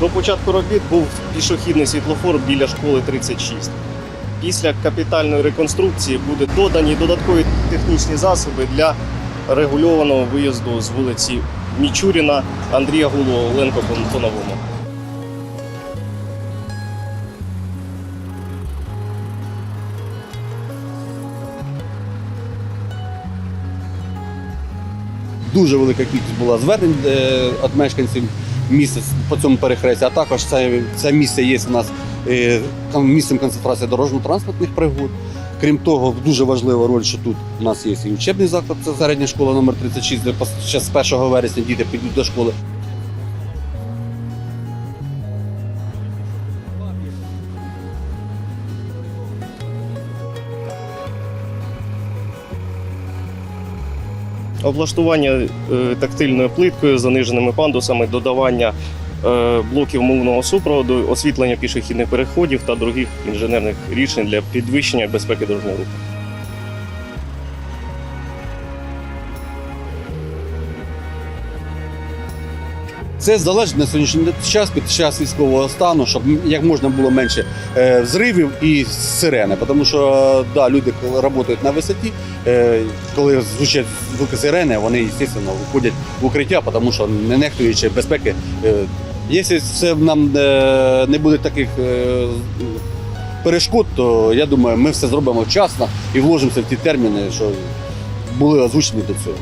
До початку робіт був пішохідний світлофор біля школи 36. Після капітальної реконструкції будуть додані додаткові технічні засоби для регульованого виїзду з вулиці Мічуріна Андрія Гулова Оленко по новому. Дуже велика кількість була звернень е, від мешканців міста по цьому перехресті, а також це, це місце є у нас е, місцем концентрації дорожньо-транспортних пригод. Крім того, дуже важлива роль, що тут у нас є і учебний заклад, це середня школа номер 36, де з 1 вересня діти підуть до школи. Облаштування е, тактильною плиткою, заниженими пандусами, додавання е, блоків мовного супроводу, освітлення пішохідних переходів та других інженерних рішень для підвищення безпеки дорожнього руху. Це залежить на сьогоднішній час під час військового стану, щоб як можна було менше е, взривів і сирени. Тому що да, люди, коли працюють на висоті, е, коли звучать звуки сирени, вони, звісно, виходять в укриття, тому що не нехтуючи безпеки. Е, якщо це нам не буде таких перешкод, то я думаю, ми все зробимо вчасно і вложимося в ті терміни, що були озвучені до цього.